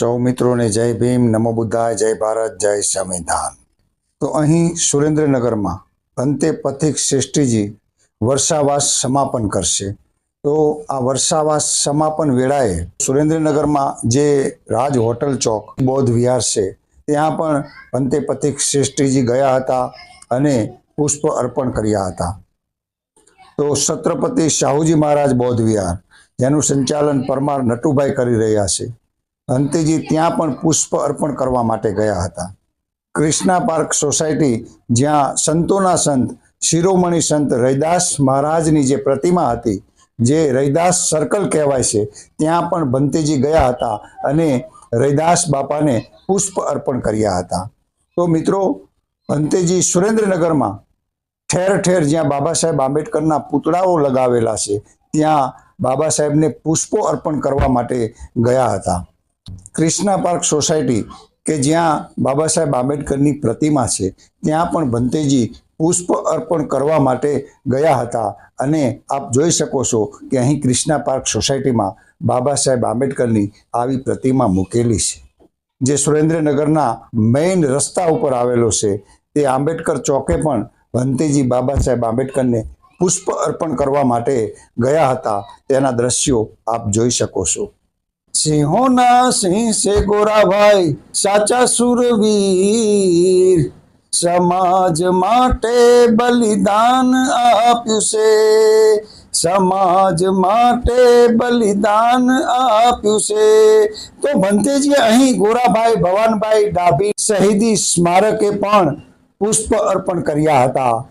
સૌ મિત્રોને જય ભીમ, નમો બુદ્ધાય, જય ભારત, જય સંવિધાન. તો અહીં સુરેન્દ્રનગરમાં અંતે પથિક શ્રેષ્ઠીજી વર્ષાવાસ સમાપન કરશે. તો આ વર્ષાવાસ સમાપન વેળાએ સુરેન્દ્રનગરમાં જે રાજ હોટલ ચોક, બૌદ્ધ વિહાર છે, ત્યાં પણ અંતે પથિક શ્રેષ્ઠીજી ગયા હતા અને પુષ્પ અર્પણ કર્યા હતા. તો છત્રપતિ શાહુજી મહારાજ બૌદ્ધ વિહાર, જેનું સંચાલન પરમાર નટુભાઈ કરી રહ્યા છે. અંતેજી ત્યાં પણ પુષ્પ અર્પણ કરવા માટે ગયા હતા. ક્રિષ્ના પાર્ક સોસાયટી, જ્યાં સંતોના સંત, શિરોમણી સંત રૈદાસ મહારાજની જે પ્રતિમા હતી, જે રૈદાસ સર્કલ કહેવાય છે, ત્યાં પણ ભંતેજી ગયા હતા અને રૈદાસ બાપાને પુષ્પ અર્પણ કર્યા હતા. તો મિત્રો ભંતેજી સુરેન્દ્રનગરમાં ઠેર ઠેર જ્યાં બાબા સાહેબ આંબેડકરના પૂતળાઓ લગાવેલા છે, ત્યાં બાબા સાહેબને પુષ્પો અર્પણ કરવા માટે ગયા હતા. ક્રિષ્ના પાર્ક સોસાયટી કે જ્યાં બાબા સાહેબ આંબેડકરની પ્રતિમા છે, ત્યાં પણ ભંતેજી પુષ્પ અર્પણ કરવા માટે ગયા હતા. અને આપ જોઈ શકો છો કે અહીં ક્રિષ્ના પાર્ક સોસાયટીમાં બાબા સાહેબ આંબેડકરની આવી પ્રતિમા મૂકેલી છે. જે સુરેન્દ્રનગરના મેઇન રસ્તા ઉપર આવેલો છે, તે આંબેડકર ચોકે પણ ભંતેજી બાબા સાહેબ આંબેડકરને પુષ્પ અર્પણ કરવા માટે ગયા હતા. તેના દ્રશ્યો આપ જોઈ શકો છો. સિંહોના સિંહ છે ગોરાભાઈ, સાચા સુરવીર. સમાજ માટે બલિદાન આપ્યું છે સમાજ માટે બલિદાન આપ્યું છે તો ભંતેજી અહીં ગોરાભાઈ, ભવાનભાઈ ડાભી શહીદી સ્મારકે પણ પુષ્પ અર્પણ કર્યા હતા.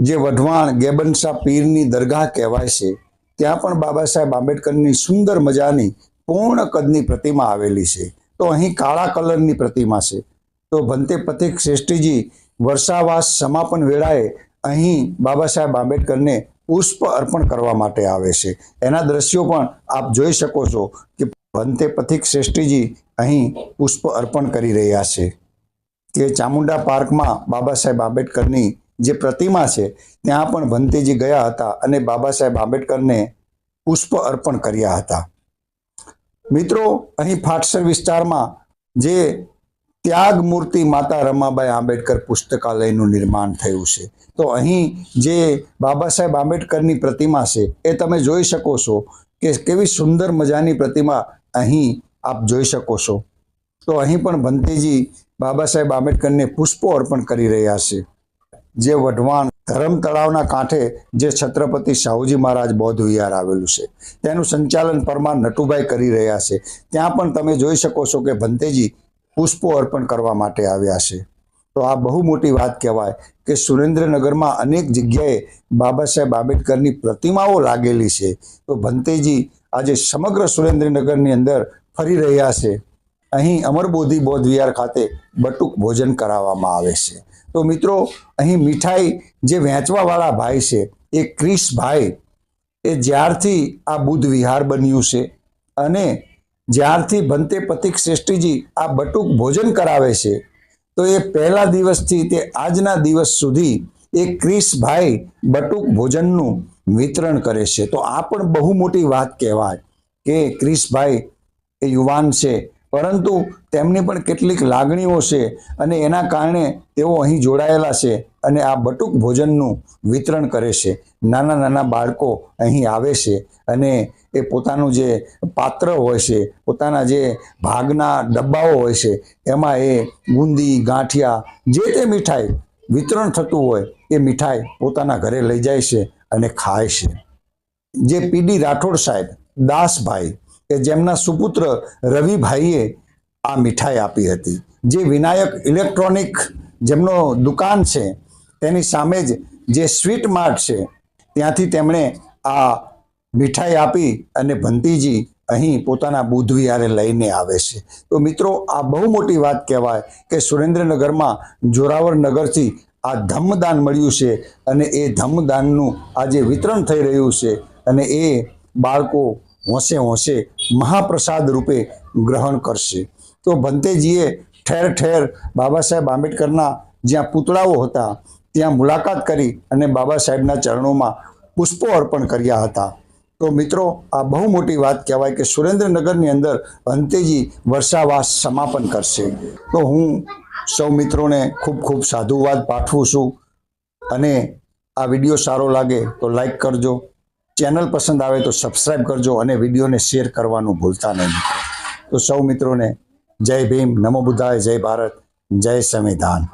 જે વઢવાણ ગેબનશા પીરની દરગાહ કહેવાય છે. ત્યાં પણ બાબા સાહેબ આંબેડકરની સુંદર મજાની પૂર્ણ કદની પ્રતિમા આવેલી છે. તો અહીં કાળા કલરની પ્રતિમા છે. તો ભંતે પથિક શ્રેષ્ઠીજી વર્ષાવાસ સમાપન વેળાએ અહીં બાબા સાહેબ આંબેડકરને પુષ્પ અર્પણ કરવા માટે આવે છે. એના દ્રશ્યો પણ આપ જોઈ શકો છો કે ભંતે પથિક શ્રેષ્ઠીજી અહીં પુષ્પ અર્પણ કરી રહ્યા છે. કે ચામુંડા પાર્કમાં બાબા સાહેબ આંબેડકરની જે પ્રતિમા છે, ત્યાં પણ ભંતેજી ગયા હતા અને બાબા સાહેબ આંબેડકરને પુષ્પ અર્પણ કર્યા હતા. મિત્રો, અહીં ફાટસર વિસ્તારમાં જે ત્યાગ મૂર્તિ માતા રમાબાઈ આંબેડકર પુસ્તકાલયનું નિર્માણ થયું છે. તો અહીં જે બાબા સાહેબ આંબેડકરની પ્રતિમા છે, એ તમે જોઈ શકો છો કે કેવી સુંદર મજાની પ્રતિમા અહીં આપ જોઈ શકો છો. તો અહીં પણ ભંતેજી બાબા સાહેબ આંબેડકરને પુષ્પો અર્પણ કરી રહ્યા છે. જે વઢવાણ ધરમ તળાવના કાંઠે જે છત્રપતિ શાહુજી મહારાજ બૌદ્ધ વિહાર આવેલું છે. તેનું સંચાલન પરમાર નટુભાઈ કરી રહ્યા છે. ત્યાં પણ તમે જોઈ શકો છો કે ભંતેજી પુષ્પો અર્પણ કરવા માટે આવ્યા છે. તો આ બહુ મોટી વાત કહેવાય કે સુરેન્દ્રનગરમાં અનેક જગ્યાએ બાબા સાહેબ આંબેડકરની પ્રતિમાઓ લાગેલી છે. તો ભંતેજી આજે સમગ્ર સુરેન્દ્રનગરની અંદર ફરી રહ્યા છે. અહીં અમરબોધી બૌદ્ધ વિહાર ખાતે બટુક ભોજન કરાવવામાં આવે છે. તો મિત્રો, અહીં મીઠાઈ જે વેચવાવાળા ભાઈ છે, એ ક્રિશ ભાઈ એ જ્યારથી આ બુદ્ધ વિહાર બન્યું છે અને જ્યારથી ભંતે પથિક શ્રેષ્ઠીજી આ બટુક ભોજન કરાવે છે, તો એ પહેલા દિવસથી તે આજના દિવસ સુધી એ ક્રિશ ભાઈ બટુક ભોજનનું વિતરણ કરે છે. તો આ પણ બહુ મોટી વાત કહેવાય કે ક્રિશભાઈ એ યુવાન છે પરંતુ તેમની પણ કેટલીક લાગણીઓ છે અને એના કારણે તેઓ અહીં જોડાયેલા છે અને આ બટુક ભોજનનું વિતરણ કરે છે. નાના નાના બાળકો અહીં આવે છે અને એ પોતાનું જે પાત્ર હોય છે, પોતાના જે ભાગના ડબ્બાઓ હોય છે, એમાં એ બુંદી, ગાંઠિયા, જે તે મીઠાઈ વિતરણ થતું હોય એ મીઠાઈ પોતાના ઘરે લઈ જાય છે અને ખાય છે. જે પીડી રાઠોડ સાહેબ, દાસભાઈ કે જેમના સુપુત્ર રવિભાઈએ આ મીઠાઈ આપી હતી. જે વિનાયક ઇલેક્ટ્રોનિક જેમનો દુકાન છે, તેની સામે જ જે સ્વીટ માર્ટ છે, ત્યાંથી તેમણે આ મીઠાઈ આપી અને ભંતીજી અહીં પોતાના બુધ વિહારે લઈને આવે છે. તો મિત્રો, આ બહુ મોટી વાત કહેવાય કે સુરેન્દ્રનગરમાં જોરાવર નગરથી આ ધમ્મદાન મળ્યું છે અને એ ધમ્મદાનનું આજે વિતરણ થઈ રહ્યું છે અને એ બાળકો હોંશે હોંશે મહાપ્રસાદ રૂપે ગ્રહણ કરશે. તો ભંતેજીએ ઠેર ઠેર બાબા સાહેબ આંબેડકરના જ્યાં પૂતળાઓ હતા, ત્યાં મુલાકાત કરી અને બાબા સાહેબના ચરણોમાં પુષ્પો અર્પણ કર્યા હતા. તો મિત્રો, આ બહુ મોટી વાત કહેવાય કે સુરેન્દ્રનગરની અંદર ભંતેજી વર્ષાવાસ સમાપન કરશે. તો હું સૌ મિત્રોને ખૂબ ખૂબ સાધુવાદ પાઠવું છું અને આ વીડિયો સારો લાગે તો લાઈક કરજો. ચેનલ પસંદ આવે તો સબસ્ક્રાઈબ કરજો અને વિડીયોને શેર કરવાનું ભૂલતા નહીં તો સૌ મિત્રોને જય ભીમ, નમો બુદ્ધાય, જય ભારત, જય સંવિધાન.